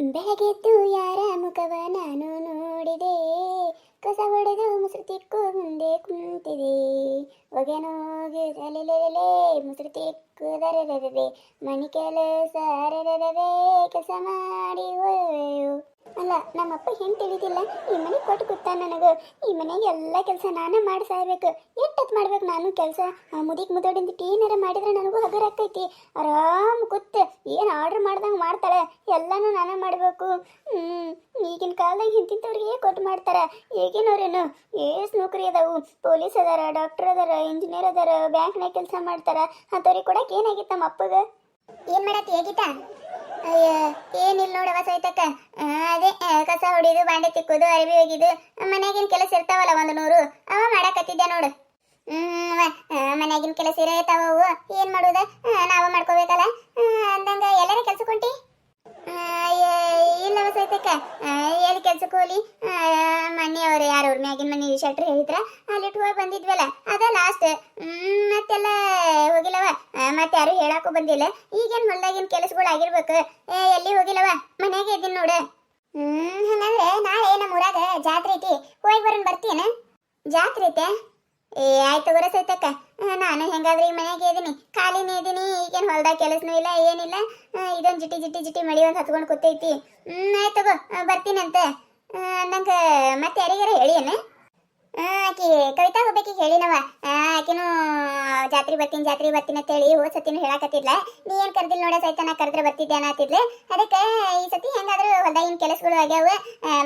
ಬೆಳಗೆದ್ದು ಯಾರ ಮುಖವ ನಾನು ನೋಡಿದೆ. ಕಸ ಹೊಡೆದು ಮುಸುರು ತಿಕ್ಕು ಮುಂದೆ ಕುಂತಿದೆ. ಒಗೆನೋಗಿ ಅಲೆಲೆಲೆ ಮುಸುರು ತಿಕ್ಕುದರೆರೆ ಮನೆ ಕೆಲಸ ಅರೆರೆರೆ ಕೆಲಸ ಮಾಡಿ ಹೋಯೋ. ಅಲ್ಲ, ನಮ್ಮಪ್ಪ ಹೆಂಗೆ ತಿಳಿದಿಲ್ಲ? ಈ ಮನೆ ಕೊಟ್ಟು ಕೂತ ನನಗೆ. ಈ ಮನೆ ಎಲ್ಲ ಕೆಲಸ ನಾನೇ ಮಾಡಿ ಸಾಯ್ಬೇಕು. ಮಾಡ್ಬೇಕು ನಾನು ಕೆಲಸ? ಮುದಿಕ್ ಮುದೋಡಿಂದ ಏನಾರ ಮಾಡಿದ್ರೆ ನನಗೂ ಹಗರ ಆಕೈತಿ ಆರಾಮ್ ಕೂತ್ ಏನು ಆರ್ಡರ್ ಮಾಡ್ದಂಗೆ ಮಾಡ್ತಾಳೆ? ಎಲ್ಲನೂ ನಾನೇ ಮಾಡಬೇಕು. ಹ್ಮ್, ಈಗಿನ ಕಾಲದಾಗ ಇಂತಿಂಥವ್ರಿಗೆ ಕೊಟ್ಟು ಮಾಡ್ತಾರೆ? ಈಗಿನವ್ರೇನು ಏಸ್ ನೌಕರಿ ಅದಾವು. ಪೊಲೀಸ್ ಅದಾರ, ಡಾಕ್ಟರ್ ಅದಾರ, ಇಂಜಿನಿಯರ್ ಅದಾರ, ಬ್ಯಾಂಕ್ನಾಗ ಕೆಲಸ ಮಾಡ್ತಾರ. ಅಂಥವ್ರಿಗೆ ಕೊಡಕ್ಕೆ ಏನಾಗಿತ್ತ ನಮ್ಮ ಅಪ್ಪಗೆ ಏನು ಹೇಗಿತ್ತ ಹೇಗಿತ್ತಾ ಅಯ್ಯ, ಏನಿಲ್ಲ ನೋಡವ ಸೈತಕ್ಕ ಅದೇ ಕಸ ಹೊಡಿದು, ಬಾಂಡೆ ತಿಕ್ಕೋದು, ಅರಿವಿ ಒಗಿದು ಮನ್ಯಾಗಿನ ಕೆಲಸ ಇರ್ತಾವಲ್ಲ ಒಂದು ನೂರು. ಅವ ಮಾಡಕತ್ತಿದ್ದೆ ನೋಡು. ಹ್ಮ್ ಮನ್ಯಾಗಿನ ಕೆಲಸ ಇರತಾವ ಅವು ಏನ್ ಮಾಡುದ? ನಾವು ಮಾಡ್ಕೋಬೇಕಲ್ಲ? ಅಂದಂಗ ಎಲ್ಲಾರ ಕೆಲ್ಸಕ್ಕೆ ಹೊಂಟಿ? ಆ, ಎಲ್ಲಿ ಕೆಲ್ಸಕ್ಕೆ ಮ್ಯಾಗಿನ್ ಮನೆ ಅವ್ರು ಯಾರು? ಅವ್ರ ಮ್ಯಾಗಿನ ಮನೆ ಶೆಟ್ರ್ ಹೇಳಿದ್ರ? ಅಲ್ಲಿಟ್ಟು ಹೋಗಿ ಬಂದಿದ್ವಲ್ಲ ಅದ ಲಾಸ್ಟ್ ಮತ್ತೆಲ್ಲ ಹೋಗಿಲ್ಲವ? ಮತ್ತೆ ಯಾರು ಹೇಳಕ್ಕೂ ಬಂದಿಲ್ಲ. ಈಗೇನ್ ಹೊಲ್ದಾಗಿನ ಕೆಲಸಗಳು ಆಗಿರ್ಬೇಕು ಎಲ್ಲಿ ಹೋಗಿಲ್ಲವ? ಮನೆಯಾಗೆ ಇದ್ದೀನಿ ನೋಡು. ಹ್ಮ್ ಹಂಗಂದ್ರೆ ನಾಳೆ ನಮ್ಮ ಊರಾಗ ಜಾತ್ರೆ ಐತಿ. ಹೋಗಿ ಬರೋಣ ಬರ್ತೀಯನ? ಜಾತ್ರೆ ಐತೆ? ಏ, ಆಯ್ತು ಬರ ಸೈತಕ್ಕ ನಾನು ಹೆಂಗಾದ್ರೆ ಈ ಮನೆಯಾಗೆ ಇದೀನಿ. ಖಾಲಿನೇ ಇದೀನಿ, ಈಗೇನು ಹೊಲ್ದಾಗ ಕೆಲಸನೂ ಇಲ್ಲ, ಏನಿಲ್ಲ. ಇದೊಂದು ಜಿಟಿ ಜಿಟಿ ಜಿಟಿ ಮಳಿ ಒಂದು ಹತ್ಕೊಂಡು ಕೂತೈತಿ. ಹ್ಮ್, ಆಯ್ತು ತಗೋ ಬರ್ತೀನಂತೆ. ಅಂದಂಗೆ ಮತ್ತೆ ಯಾರಿಗಾರ ಹೇಳಿಯೇನ ಆಕಿ ಕವಿತಾ ಹೋಗ್ಬೇಕಿ ಹೇಳಿನವ. ಆಕಿನೂ ಜಾತ್ರೆ ಬರ್ತೀನಿ ಜಾತ್ರೆ ಬರ್ತೀನಿ ಅಂತ ಹೇಳಿ ಹೋದ್ ಸತಿನೂ ಹೇಳಕತ್ತಿದ್ಲ. ನೀ ಏನ್ ಕರ್ದಿಲ್ಲ ನೋಡ ಸಹಿತ ನಾ ಕರೆದ್ರೆ ಬರ್ತಿದ್ದೆ ಅನ್ನತ್ತಿದ್ಲೆ ಅದಕ್ಕೆ ಈ ಸತಿ ಹೆಂಗಾದ್ರೂ ಹೊಲ್ದಾಗಿನ ಕೆಲಸಗಳು ಆಗ್ಯಾವ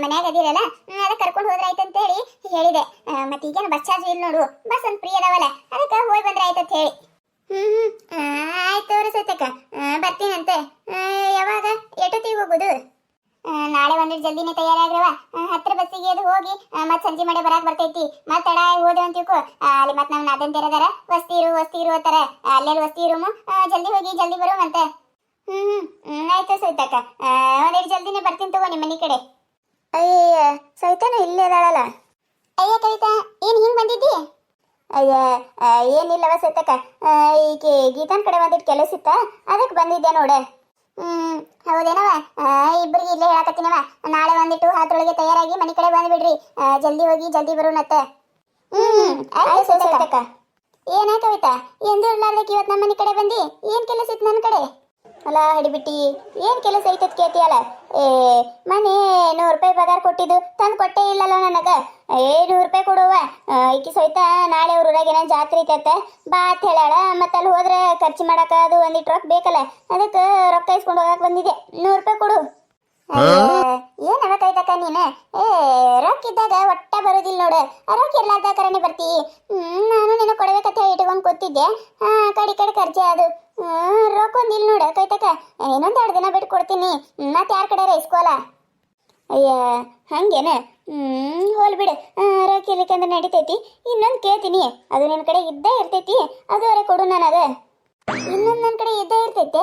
ಮನ್ಯಾಗ ಅದಿರಲ್ಲ ಅದಕ್ಕೆ ಕರ್ಕೊಂಡು ಹೋದ್ರೆ ಹೇಳಿ ಹೇಳಿದೆ. ಮತ್ತೆ ಈಗೇನು ಬಸ್ ಚಾರ್ಜ್ ಇಲ್ಲ ನೋಡು, ಬಸ್ ಒಂದು ಫ್ರೀ ಅದಾವಲ್ಲ, ಅದಕ್ಕೆ ಹೋಗಿ ಬಂದ್ರೆ ಹೇಳಿ. ಹ್ಮ್ ಆಯ್ತು ಅವ್ರ ಸತ್ಯಕ್ಕ ಬರ್ತೀನಂತೆ. ಯಾವಾಗ? ಎಷ್ಟೊತ್ತಿಗೆ ಹೋಗೋದು? ನಾಳೆ ಒಂದಿಟ್ಟು ಜಲ್ದಿನೇ ತಯಾರಾಗ್ರವ. ಹತ್ರ ಬಸ್ಸಿಗೆ ಅದು ಹೋಗಿ ಮತ್ತೆ ಸಂಜೆ ಮಾಡಿ ಬರಾಕ್ ಬರ್ತೈತಿ. ಮತ್ತೆ ತಡ ಹೋದೆ ಅಂತ ಅಲ್ಲಿ ಮತ್ತೆ ನಾವು ನಾದನ್ ತೆರದಾರ. ವಸ್ತಿ ಇರು ವಸ್ತಿ ಇರು ಅಂತಾರ. ಅಲ್ಲೆಲ್ಲಿ ವಸ್ತಿ ರೂಮು ಜಲ್ದಿ ಹೋಗಿ ಜಲ್ದಿ ಬರು ಹ್ಮ್ ಹ್ಮ್. ಹ್ಮ್ ಆಯ್ತು ಸೈತಕ್ಕ ಒಂದಿಟ್ಟು ಜಲ್ದಿನೇ ಬರ್ತೀನಿ ತಗೋ ನಿಮ್ಮ ಮನೆ ಕಡೆ. ಅಯ್ಯ ಸೈತಾನು ಇಲ್ಲೇ ಅದಾಳಲ್ಲ? ಅಯ್ಯ ಕವಿತಾ ಏನ್ ಹಿಂಗ್ ಬಂದಿದ್ದಿ? ಅಯ್ಯ ಏನಿಲ್ಲವ ಸೈತಕ್ಕ ಆ, ಈಕೆ ಗೀತಾನ್ ಕಡೆ ಒಂದಿಟ್ಟು ಕೆಲಸ ಇತ್ತ? ಅದಕ್ಕೆ ಬಂದಿದ್ದೆ ನೋಡೆ. ಹ್ಮ್ ಹೌದೇನವ ಇಬ್ಬರಿಗೆ ಇಲ್ಲೇ ಹೇಳಕತ್ತೀನವ ನಾಳೆ ಬಂದಿಟ್ಟು ಹತ್ತರೊಳಗೆ ತಯಾರಾಗಿ ಮನೆ ಕಡೆ ಬಂದ್ಬಿಡ್ರಿ. ಬಿಡ್ರಿ ಜಲ್ದಿ ಹೋಗಿ ಜಲ್ದಿ ಬರೋಣತ್ತ. ಹ್ಮ್, ಆಯ್ತು ಏನ ಕವಿತಾ ಎಂದಿರ್ಲಾರ್ದಕ್ಕೆ ಇವತ್ತು ನಮ್ಮ ಮನೆ ಕಡೆ ಬಂದಿ? ಏನ್ ಕೆಲಸ ಇತ್ತು ನನ್ನ ಕಡೆ? ಅಲ್ಲ ಹಿಡಿಬಿಟ್ಟಿ ಏನ್ ಕೆಲಸ ಐತದ್ ಕೇತಿಯಲ್ಲ ಏ ಮನೆ ನೂರು ರೂಪಾಯಿ ಪಗಾರ ಕೊಟ್ಟಿದ್ದು ತಂದು ಕೊಟ್ಟೇ ಇಲ್ಲಲ್ಲ ನನಗ. ಏ ನೂರು ರೂಪಾಯಿ ಕೊಡುವ. ಈಕಿ ಸಹಿತ ನಾಳೆ ಅವ್ರ ಊರಾಗ ಏನೋ ಜಾತ್ರೆ ಐತತೆ ಬಾ ಅಂತ ಹೇಳಾಳ ಮತ್ತೆ ಅಲ್ಲಿ ಹೋದ್ರೆ ಖರ್ಚು ಮಾಡಕ ಅದು ಒಂದಿಟ್ಟು ರೊಕ್ಕ ಬೇಕಲ್ಲ. ಅದಕ್ಕೆ ರೊಕ್ಕ ಇಸ್ಕೊಂಡು ಹೋಗಕ್ ಬಂದಿದೆ ನೂರು ರೂಪಾಯಿ ಕೊಡು. ಏನವ ಕೈತಕ್ಕ ನೀನು? ಏ ರೊಕ್ಕ ಇದ್ದಾಗ ಒಟ್ಟ ಬರೋದಿಲ್ಲ ನೋಡು. ರೊಕ್ಕ ಇರ್ಲಾರ್ದ ಕರೆನೆ ಬರ್ತಿ. ಹ್ಮ್ ನಾನು ನಿನಗೆ ಕೊಡ್ಬೇಕಂತ ಇಟ್ಕೊಂಡು ಕೂತಿದ್ದೆ. ಹಾ ಕಡಿ ಕಡೆ ಖರ್ಚೆ ಅದು. ಹ್ಮ್ ನೋಡ, ಕೈತಕ್ಕ. ಇನ್ನೊಂದು ಎರಡು ದಿನ ಬಿಟ್ಟು ಕೊಡ್ತೀನಿ ಮತ್ತೆ ಯಾರ ಕಡೆ ಇಸ್ಕೋಲ ಅಯ್ಯ, ಹಂಗೇನ? ಹ್ಮ್, ಹೋಲ್ ಬಿಡು. ರೊಕ್ಕ ಇರ್ಲಿಕ್ಕಂದ್ರೆ ನಡಿತೈತಿ. ಇನ್ನೊಂದು ಕೇಳ್ತೀನಿ. ಅದು ನಿನ್ನ ಕಡೆ ಇದ್ದೇ ಇರ್ತೈತಿ. ಅದು ಅವರೇ ಕೊಡು ನನಗ. ಇನ್ನೊಂದು ನನ್ನ ಕಡೆ ಇದ್ದೇ ಇರ್ತೈತೆ.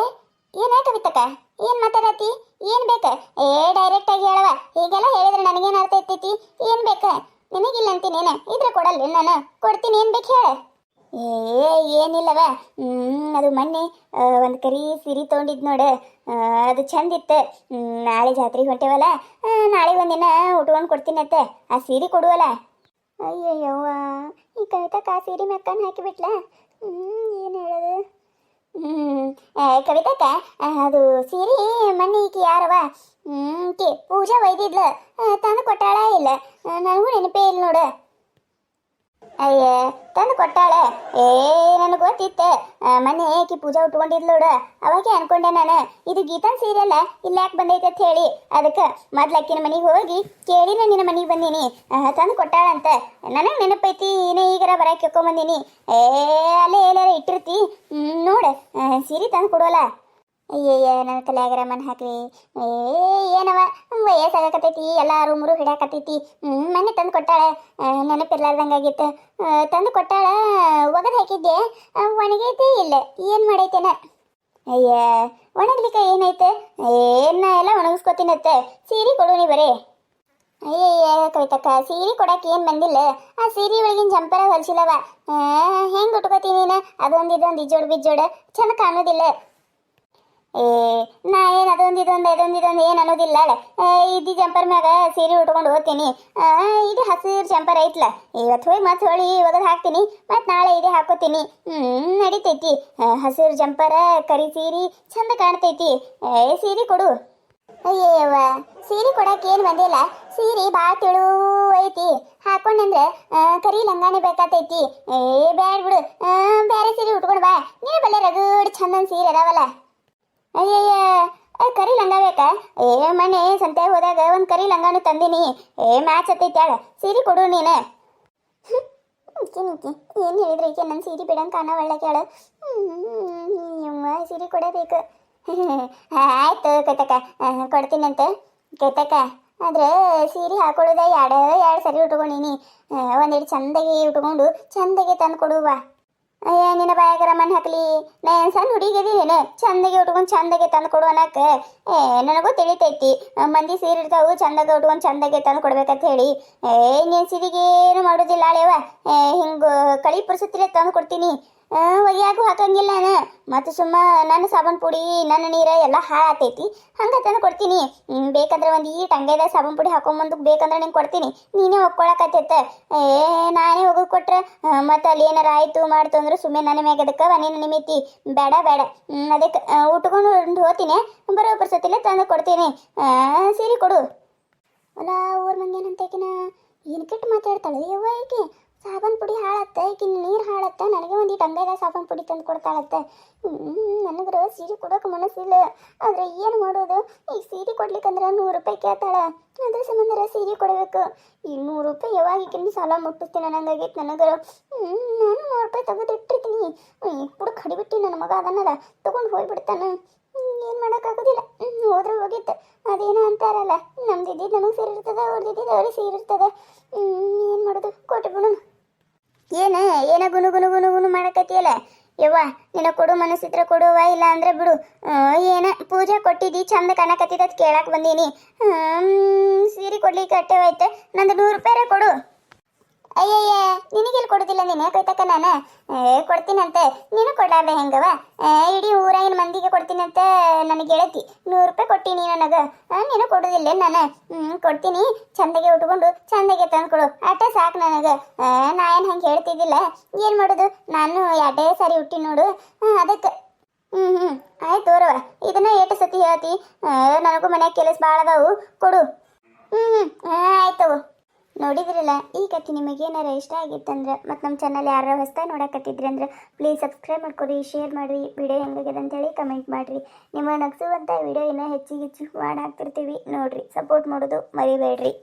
ಏನ ಕವಿತಕ್ಕ ಏನ್ ಮಾತಾಡತಿ ಏನ್ ಬೇಕ? ಏ ಡೈರೆಕ್ಟ್ ಆಗಿ ಹೇಳವ ಹೀಗೆಲ್ಲ ಹೇಳಿದ್ರೆ ನನಗೇನು ಅರ್ಥ ಇರ್ತೈತಿ? ಏನ್ ಬೇಕ? ನಿನಗಿಲ್ಲ ಅಂತೀನಿ ಇದ್ರೆ ಕೊಡಲ್ಲ ನಾನು? ಕೊಡ್ತೀನಿ, ಏನ್ ಬೇಕು ಹೇಳ. ಏ, ಏನಿಲ್ಲವ. ಅದು ಮೊನ್ನೆ ಒಂದು ಕರಿ ಸಿರಿ ತೊಗೊಂಡಿದ್ ನೋಡು. ಅದು ಚಂದ ಇತ್ತು. ನಾಳೆ ಜಾತ್ರೆಗೆ ಹೊಂಟೇವಲ್ಲ. ನಾಳೆ ಒಂದಿನ ಉಟ್ಕೊಂಡು ಕೊಡ್ತೀನಿ ಅತ್ತೆ ಆ ಸೀರೆ ಕೊಡುವಲ್ಲ. ಅಯ್ಯಯ್ಯವ್ವ, ಈ ಕವಿತಾ ಆ ಸೀರೆ ಮೆಕ್ಕನ್ ಹಾಕಿಬಿಟ್ಲ. ಏನು ಹೇಳೋದು? ಹ್ಮ್ ಕವಿತಾಕ ಅದು ಸೀರೆ ಮೊನ್ನೆ ಈಕಿ ಯಾರವ ಈಕಿ ಪೂಜಾ ಒಯ್ದಿದ್ಲ. ತಂದು ಕೊಟ್ಟಾಳ ಇಲ್ಲ. ನನಗೂ ನೆನಪೇ ಇಲ್ಲ ನೋಡು. ಅಯ್ಯ, ತಂದು ಕೊಟ್ಟಾಳೆ. ಏ, ನನಗೆ ಗೊತ್ತಿತ್ತೆ. ಮೊನ್ನೆ ಆಕಿ ಪೂಜಾ ಉಟ್ಕೊಂಡಿದ್ಲೋಡ ಅವಾಗೆ ಅನ್ಕೊಂಡೆ ನಾನು. ಇದು ಗೀತನ್ ಸೀರಿಯಲ್ಲ ಇಲ್ಲಿ ಯಾಕೆ ಬಂದೈತೆ ಅಂತ ಹೇಳಿ. ಅದಕ್ಕೆ ಮೊದ್ಲು ಅಕ್ಕಿನ ಮನೆಗೆ ಹೋಗಿ ಕೇಳಿನ ನಿನ್ನ ಮನೆಗೆ ಬಂದೀನಿ. ತಂದು ಕೊಟ್ಟಾಳಂತ. ನನಗೆ ನೆನಪೈತಿ ಏನೇ ಈಗರ ಬರಕ್ಕೆ ಕೇಳ್ಕೊಂಬಂದೀನಿ ಏ, ಅಲ್ಲೇ ಎಲ್ಲಾರ ಇಟ್ಟಿರ್ತಿ. ನೋಡು. ಸೀರೆ ತಂದು ಕೊಡೋಲ್ಲ. ಅಯ್ಯಯ್ಯ, ನನ್ನ ತಲೆಯಾಗರ ಮನ್ ಹಾಕ್ರಿ. ಏ, ಏನವ? ವಯಸ್ಸಾಗಕತ್ತೈತಿ, ಎಲ್ಲ ರೂಮರು ಹಿಡ್ಯಾಕತ್ತೈತಿ. ಹ್ಞೂ ಮನೆ ತಂದು ಕೊಟ್ಟಾಳೆ. ನೆನಪಿರ್ಲಾರ್ದಂಗಾಗಿತ್ತು. ತಂದು ಕೊಟ್ಟಾಳೆ. ಒಗದು ಹಾಕಿದ್ದೆ. ಒಣಗೈತಿ ಇಲ್ಲ. ಏನು ಮಾಡೈತೇನ? ಅಯ್ಯ, ಒಣಗ್ಲಿಕ್ಕೆ ಏನೈತೆ ಏನ ಎಲ್ಲ ಒಣಗಿಸ್ಕೊತೀನತ್ತೆ. ಸೀರೆ ಕೊಡು ನೀ ಬರೀ. ಅಯ್ಯಯ್ಯ, ಕವಿತಕ್ಕ, ಸೀರೆ ಕೊಡಕ್ಕೆ ಏನು ಬಂದಿಲ್ಲ. ಆ ಸೀರೆ ಒಳಗಿನ ಜಂಪರ ಹೊಲಿಸಿಲ್ಲವ ಹೆಂಗೆ ಉಟ್ಕೋತೀನಿ ನೀನು? ಅದೊಂದು ಇದೊಂದು ಇಜ್ಜೋಡು ಬಿಜ್ಜೋಡು. ಚೆಂದ ಕಾಣೋದಿಲ್ಲ. ಏ ನಾ ಏನು ಅದೊಂದು ಇದೊಂದು ಇದೊಂದು ಇದೊಂದು ಏನು ಅನ್ನೋದಿಲ್ಲ ಇದು ಜಂಪರ್ ಮ್ಯಾಗ ಸೀರೆ ಉಟ್ಕೊಂಡು ಹೋಗ್ತೀನಿ. ಇದು ಹಸಿರು ಜಂಪರ್ ಐತ್ಲ. ಇವತ್ತು ಹೋಗಿ ಮತ್ತೆ ಹೊಳಿ ಒಗದು ಹಾಕ್ತೀನಿ. ಮತ್ತು ನಾಳೆ ಇದೇ ಹಾಕೋತೀನಿ. ಹ್ಞೂ ನಡಿತೈತಿ. ಹಸಿರು ಜಂಪರ್ ಕರಿ ಸೀರೆ ಚಂದ ಕಾಣ್ತೈತಿ. ಏ ಸೀರೆ ಕೊಡು. ಅಯ್ಯವ್ವ ಸೀರೆ ಕೊಡಕ್ಕೆ ಏನು ಬಂದಿಲ್ಲ. ಸೀರೆ ಭಾಳ ತಿಳು ಐತಿ. ಹಾಕೊಂಡಂದ್ರೆ ಕರಿ ಲಂಗಾನೆ ಬೇಕಾತೈತಿ. ಏ ಬ್ಯಾಡ್ ಬಿಡು. ಆ, ಬ್ಯಾರೆ ಸೀರೆ ಉಟ್ಕೊಂಡು ಬಾ. ನೀ ಬಲ್ಲೆ ರಗಡ್ ಚಂದನ್ ಸೀರೆ ಅದಾವಲ್ಲ. ಅಯ್ಯಯ್ಯ ಕರಿ ಲಂಗ ಬೇಕಾ? ಏ, ಮನೆ ಸಂತೆ ಹೋದಾಗ ಒಂದು ಕರಿ ಲಂಗಾನು ತಂದಿನಿ. ಏ, ಮ್ಯಾಚ್ ಹತ್ತೈತಾಳ ಸೀರೆ ಕೊಡು ನೀನು. ಏನು ಹೇಳಿದ್ರೆ ಈಕೆ? ನನ್ನ ಸೀರೆ ಬಿಡಂಗೆ ಕಾಣ ಒಳ್ಳೆ ಕೇಳ. ಸೀರೆ ಕೊಡಬೇಕು. ಆಯ್ತು, ಕೈತಕ್ಕ. ಕೊಡ್ತೀನಂತೆ ಕೈತಕ್ಕ, ಆದ್ರೆ ಸೀರೆ ಹಾಕೊಳ್ಳೋದ ಎರಡು ಎರಡು ಸರಿ ಉಟ್ಕೊಂಡಿನಿ. ಒಂದೆರಡು ಚಂದಾಗಿ ಉಟ್ಕೊಂಡು ಚಂದಾಗಿ ತಂದು ಕೊಡುವ ಅಯ್ಯ, ನಿನ್ನ ಬಾಯಾಗರ ಮಣ್ಣು ಹಾಕ್ಲಿ ನಾ ಏನು ಸಣ್ಣ ಹುಡುಗಿದೀನೇನು ಚಂದಗೆ ಉಟ್ಕೊಂಡು ಚಂದಗೆ ತಂದು ಕೊಡು ಏ, ನನಗೂ ತಿಳಿತೈತಿ. ಮಂದಿ ಸೀರೆ ಇರ್ತಾವು ಚಂದಗೆ ಉಟ್ಕೊಂಡು ಚಂದಗೆ ತಂದು ಕೊಡ್ಬೇಕಂತ ಹೇಳಿ. ಏ, ನೀನು ಏನು ಮಾಡೋದಿಲ್ಲ ಏ, ಹಿಂಗೆ ಕಳಿ ಪುರ್ಸುತ್ತಿಲ್ಲ ತಂದು ಕೊಡ್ತೀನಿ ಒಯ್ಯಾಗೂ ಹಾಕಂಗಿಲ್ಲ ನಾನು. ಮತ್ತು ಸುಮ್ಮ ನನ್ನ ಸಾಬೂನು ಪುಡಿ, ನನ್ನ ನೀರು ಎಲ್ಲ ಹಾಳಾತೈತಿ ಹಂಗೆ ತಂದು ಕೊಡ್ತೀನಿ. ಬೇಕಂದ್ರೆ ಒಂದು ಈ ಟಂಗೈದ ಸಾಬೂನು ಪುಡಿ ಹಾಕೊಂಬಂದು ಬೇಕಂದ್ರೆ ನಿಂಗೆ ಕೊಡ್ತೀನಿ. ನೀನೇ ಒಪ್ಕೊಳಕತ್ತೈತೆ. ಏ, ನಾನೇ ಹೋಗಿ ಕೊಟ್ರೆ ಮತ್ತು ಅಲ್ಲಿ ಏನಾರ ಆಯಿತು ಮಾಡ್ತು ಅಂದ್ರೆ ಸುಮ್ಮನೆ ನನ್ನ ಮ್ಯಾಗ ಅದಕ್ಕೆ ನೀನು ನಿಮಿತಿ ಬೇಡ ಬೇಡ. ಅದಕ್ಕೆ ಉಟ್ಕೊಂಡು ಹೋತೀನಿ ಬರೋ ಬರ್ಸತ್ತಿಲ್ಲ ತಂದು ಕೊಡ್ತೀನಿ. ಸೀರೆ ಕೊಡು. ಅಲ್ಲ, ಊರ್ ಏನಂತ ಏನು ಕೆಟ್ಟು ಮಾತಾಡ್ತಾಳೆ? ಯವ್ವ ಈಕೆ ಸಾಬನ್ ಪುಡಿ ಹಾಳತ್ತೆ ಈಗಿನ ನೀರು ಹಾಳತ್ತೆ, ನನಗೆ ಒಂದಿಟ್ಟು ಅಂಗೈದ ಸಾಬನ್ ಪುಡಿ ತಂದು ಕೊಡ್ತಾಳತ್ತೆ. ನನಗರ ಸೀರೆ ಕೊಡೋಕೆ ಮನಸ್ಸಿಲ್ಲ. ಆದರೆ ಏನು ಮಾಡೋದು? ಈಗ ಸೀರೆ ಕೊಡ್ಲಿಕ್ಕಂದ್ರೆ ನೂರು ರೂಪಾಯಿ ಕೇಳ್ತಾಳೆ. ಅದ್ರ ಸಂಬಂಧ ಸೀರೆ ಕೊಡಬೇಕು. ಈ ನೂರು ರೂಪಾಯಿ ಯಾವಾಗ ಈಗಿನ ಸಾಲ ಮುಟ್ಟಿಸ್ತೀನಿ ನನಗಾಗಿತ್ತು ನನಗರು ನಾನು ನೂರು ರೂಪಾಯಿ ತೆಗೆದು ಇಟ್ಟಿರ್ತೀನಿ. ಕೂಡ ಕಡಿಬಿಟ್ಟು ನನ್ನ ಮಗ ಅದನ್ನಲ್ಲ ತೊಗೊಂಡು ಹೋಗ್ಬಿಡ್ತಾನೆ. ಏನು ಮಾಡೋಕ್ಕಾಗೋದಿಲ್ಲ ಹೋದ್ರೆ ಹೋಗಿತ್ತು. ಅದೇನೋ ಅಂತಾರಲ್ಲ. ನಮ್ದಿದ್ದು ನಮಗೆ ಸೇರಿರ್ತದೆ, ಅವ್ರದ್ದಿದ್ದು ಅವ್ರಿಗೆ ಸೇರಿರ್ತದೆ. ಏನು ಮಾಡೋದು? ಕೊಟ್ಬಿಡೋಣ. ಏನ? ಏನ ಗುನು ಗುನು ಗುನು ಗುನು ಮಾಡಕತ್ತಿಯಲ್ಲ? ಯವ್ವ ನಿನ್ನ ಕೊಡು ಮನಸ್ಸಿದ್ರೆ ಕೊಡುವ ಇಲ್ಲ ಅಂದ್ರೆ ಬಿಡು. ಏನ? ಪೂಜೆ ಕೊಟ್ಟಿದ್ದಿ ಚಂದ ಕಾಣಕತ್ತಿದ ಕೇಳಕ್ ಬಂದೀನಿ. ಹ್ಮ್, ಸೀರೆ ಕೊಡ್ಲಿಕ್ಕೆ ಅಟ್ಟೆವಾಯ್ತು ನಂದು ನೂರು ರೂಪಾಯಿ ಕೊಡು. ಅಯ್ಯಯ್ಯ ನಿನಗೆಲ್ಲಿ ಕೊಡೋದಿಲ್ಲ ನೀನು? ಕೊಯ್ತಕ್ಕ ನಾನು? ಏ, ಕೊಡ್ತೀನಂತೆ. ನೀನು ಕೊಡಾರ್ದೆ ಹೆಂಗವ ಇಡೀ ಊರಾಗಿನ ಮಂದಿಗೆ ಕೊಡ್ತೀನಂತೆ ನನಗೆ ಗೆಳತಿ. ನೂರು ರೂಪಾಯಿ ಕೊಟ್ಟೀನಿ ನನಗೆ. ನೀನು ಕೊಡೋದಿಲ್ಲ ನಾನು? ಕೊಡ್ತೀನಿ. ಚಂದಗೆ ಉಟ್ಕೊಂಡು ಚಂದಗೆ ತಂದ್ಕೊಡು. ಅಟ್ಟೆ ಸಾಕು ನನಗೆ. ನಾ ಏನು ಹಂಗೆ ಹೇಳ್ತಿದ್ದಿಲ್ಲ? ಏನು ಮಾಡೋದು? ನಾನು ಎರಡೇ ಸಾರಿ ಹುಟ್ಟಿ ನೋಡು. ಅದಕ್ಕೆ. ಹ್ಞೂ ಹ್ಞೂ ಆಯ್ತು ತೋರವ ಇದನ್ನ ಏಟು ಸತಿ ಹೇಳ್ತಿ? ನನಗೂ ಮನ್ಯಾಗ ಕೆಲಸ ಭಾಳ ಅದಾವು. ಕೊಡು. ಹ್ಞೂ ಹ್ಞೂ ಆಯ್ತು ನೋಡಿದ್ರಲ್ಲ, ಈ ಕಥೆ ನಿಮಗೆ ಏನಾರ ಇಷ್ಟ ಆಗಿತ್ತಂದ್ರೆ, ಮತ್ತು ನಮ್ಮ ಚಾನಲ್ ಯಾರು ನೋಡಕತ್ತಿದ್ರೆ ಅಂದ್ರೆ ಪ್ಲೀಸ್ ಸಬ್ಸ್ಕ್ರೈಬ್ ಮಾಡ್ಕೊಡಿ ಶೇರ್ ಮಾಡಿರಿ ವಿಡಿಯೋ ಹೆಂಗಾಗಿದೆ ಅಂತೇಳಿ ಕಮೆಂಟ್ ಮಾಡಿರಿ. ನಿಮ್ಮ ನಗಿಸುವಂಥ ವಿಡಿಯೋ ಇನ್ನೂ ಹೆಚ್ಚಿಗೆ ಹೆಚ್ಚು ಮಾಡಿ ನೋಡಿರಿ ಸಪೋರ್ಟ್ ಮಾಡೋದು ಮರಿಬೇಡ್ರಿ.